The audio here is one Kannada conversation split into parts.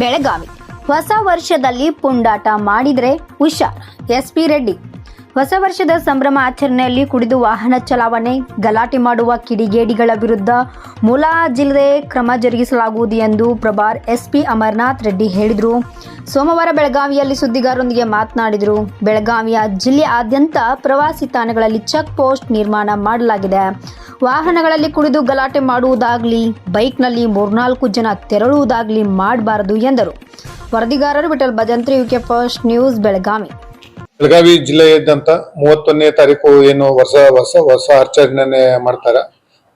ಬೆಳಗಾವಿ. ಹೊಸ ವರ್ಷದಲ್ಲಿ ಪುಂಡಾಟ ಮಾಡಿದರೆ ಹುಷಾರ್. S P Reddy. ಹೊಸ ವರ್ಷದ ಸಂಭ್ರಮ ಆಚರಣೆಯಲ್ಲಿ ಕುಡಿದು ವಾಹನ ಚಲಾವಣೆ, ಗಲಾಟೆ ಮಾಡುವ ಕಿಡಿಗೇಡಿಗಳ ವಿರುದ್ಧ ಮುಲಾಜಿಲ್ಲದೆ ಕ್ರಮ ಜರುಗಿಸಲಾಗುವುದು ಎಂದು ಪ್ರಭಾರ್ ಎಸ್ಪಿ ಅಮರನಾಥ್ ರೆಡ್ಡಿ ಹೇಳಿದರು. ಸೋಮವಾರ ಬೆಳಗಾವಿಯಲ್ಲಿ ಸುದ್ದಿಗಾರರೊಂದಿಗೆ ಮಾತನಾಡಿದರು. ಬೆಳಗಾವಿಯ ಜಿಲ್ಲೆಯಾದ್ಯಂತ ಪ್ರವಾಸಿ ತಾಣಗಳಲ್ಲಿ ಚೆಕ್ ಪೋಸ್ಟ್ ನಿರ್ಮಾಣ ಮಾಡಲಾಗಿದೆ. ವಾಹನಗಳಲ್ಲಿ ಕುಡಿದು ಗಲಾಟೆ ಮಾಡುವುದಾಗಲಿ, ಬೈಕ್ನಲ್ಲಿ ಮೂರ್ನಾಲ್ಕು ಜನ ತೆರಳುವುದಾಗಲಿ ಮಾಡಬಾರದು ಎಂದರು. ವರದಿಗಾರರು Vittal Bhajantri, UK first news, Belagavi. Belagavi ಜಿಲ್ಲೆಯಾದ್ಯಂತ ಮೂವತ್ತೊಂದನೇ ತಾರೀಕು ಏನು ಹೊಸ ಹೊಸ ಹೊಸ ಆಚರಣೆ ಮಾಡ್ತಾರೆ.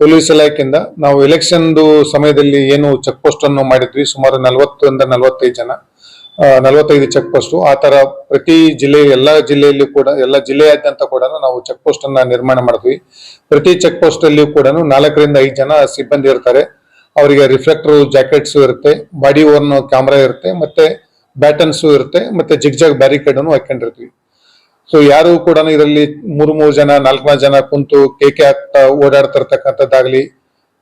ಪೊಲೀಸ್ ಇಲಾಖೆಯಿಂದ ನಾವು ಎಲೆಕ್ಷನ್ದು ಸಮಯದಲ್ಲಿ ಏನು ಚೆಕ್ ಪೋಸ್ಟ್ ಅನ್ನು ಮಾಡಿದ್ವಿ, ಸುಮಾರು ನಲವತ್ತರಿಂದ ನಲವತ್ತೈದು ಜನ. ನಲವತ್ತೈದು ಚೆಕ್ ಪೋಸ್ಟ್ ಆ ತರ ಪ್ರತಿ ಜಿಲ್ಲೆ, ಎಲ್ಲಾ ಜಿಲ್ಲೆಯಲ್ಲಿ ಕೂಡ, ಎಲ್ಲ ಜಿಲ್ಲೆಯಾದ್ಯಂತ ಕೂಡ ನಾವು ಚೆಕ್ ಪೋಸ್ಟ್ ಅನ್ನ ನಿರ್ಮಾಣ ಮಾಡಿದ್ವಿ ಪ್ರತಿ ಚೆಕ್ ಪೋಸ್ಟ್ ಅಲ್ಲಿ ಕೂಡ ನಾಲ್ಕರಿಂದ ಐದು ಜನ ಸಿಬ್ಬಂದಿ ಇರ್ತಾರೆ. ಅವರಿಗೆ ರಿಫ್ಲೆಕ್ಟರ್ ಜಾಕೆಟ್ಸ್ ಇರುತ್ತೆ ಬಾಡಿ ಓರ್ನ್ ಕ್ಯಾಮ್ರಾ ಇರುತ್ತೆ, ಮತ್ತೆ ಬ್ಯಾಟನ್ಸ್ ಇರುತ್ತೆ, ಮತ್ತೆ ಜಿಗ್ಜಾಗ್ ಬ್ಯಾರಿಕೇಡ್ ಅನ್ನು ಹಾಕೊಂಡಿರ್ತೀವಿ. ಸೊ ಯಾರು ಕೂಡ ಇದರಲ್ಲಿ ಮೂರು ಮೂರು ಜನ, ನಾಲ್ಕು ನಾಲ್ಕು ಜನ ಕುಂತು ಕೇಕೆ ಹಾಕ್ತಾ ಓಡಾಡ್ತಿರ್ತಕ್ಕಂಥದ್ದಾಗ್ಲಿ,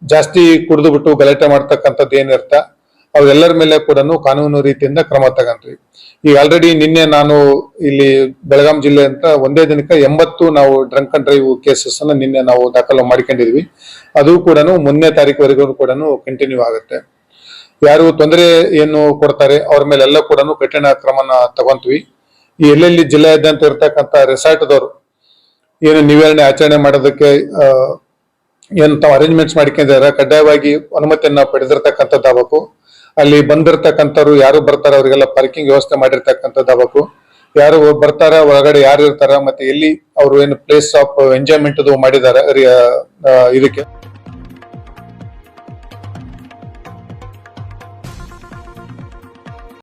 ಜಾಸ್ತಿ ಕುಡಿದು ಬಿಟ್ಟು ಗಲಾಟೆ ಮಾಡ್ತಕ್ಕಂಥದ್ದು ಏನಿರ್ತ ಅವೆಲ್ಲರ ಮೇಲೆ ಕೂಡ ಕಾನೂನು ರೀತಿಯಿಂದ ಕ್ರಮ ತಗೊಂಡ್ರಿ. ಈಗ ಆಲ್ರೆಡಿ ನಿನ್ನೆ ನಾನು ಇಲ್ಲಿ ಬೆಳಗಾಂ ಜಿಲ್ಲೆ ಅಂತ ಒಂದೇ ದಿನಕ್ಕೆ ಎಂಬತ್ತು ನಾವು ಡ್ರಂಕ್ ಅಂಡ್ ಡ್ರೈವ್ ಕೇಸಸ್ ಅನ್ನ ನಿನ್ನೆ ನಾವು ದಾಖಲು ಮಾಡ್ಕೊಂಡಿದ್ವಿ. ಅದು ಕೂಡ ಮುಂದನೇ ತಾರೀಕುವರೆಗೂ ಕೂಡ ಕಂಟಿನ್ಯೂ ಆಗುತ್ತೆ. ಯಾರು ತೊಂದರೆ ಏನು ಕೊಡ್ತಾರೆ ಅವ್ರ ಮೇಲೆಲ್ಲ ಕೂಡ ಕಠಿಣ ಕ್ರಮನ ತಗೊಂತೀವಿ ಈ ಎಲ್ಲೆಲ್ಲಿ ಜಿಲ್ಲೆಯಾದ್ಯಂತ ಇರ್ತಕ್ಕಂಥ ರೆಸಾರ್ಟ್ದವರು ಏನು ನಿವಾರಣೆ ಆಚರಣೆ ಮಾಡೋದಕ್ಕೆ ಏನು ತಾವು ಅರೇಂಜ್ಮೆಂಟ್ಸ್ ಮಾಡ್ಕೊಂಡಿದ್ದಾರೆ, ಕಡ್ಡಾಯವಾಗಿ ಅನುಮತಿಯನ್ನ ಪಡೆದಿರ್ತಕ್ಕಂಥದ್ದು ಆಗ್ಬೇಕು. ಅಲ್ಲಿ ಬಂದಿರ್ತಕ್ಕಂಥವ್ರು ಯಾರು ಬರ್ತಾರ, ಅವರಿಗೆಲ್ಲ ಪಾರ್ಕಿಂಗ್ ವ್ಯವಸ್ಥೆ ಮಾಡಿರ್ತಕ್ಕಂಥದ್ದು ಆಗ್ಬೇಕು ಯಾರು ಬರ್ತಾರ, ಒಳಗಡೆ ಯಾರು ಇರ್ತಾರ, ಮತ್ತೆ ಎಲ್ಲಿ ಅವರು ಏನು ಪ್ಲೇಸ್ ಆಫ್ ಎಂಜಾಯ್ಮೆಂಟ್ ಮಾಡಿದ್ದಾರೆ ಇದಕ್ಕೆ.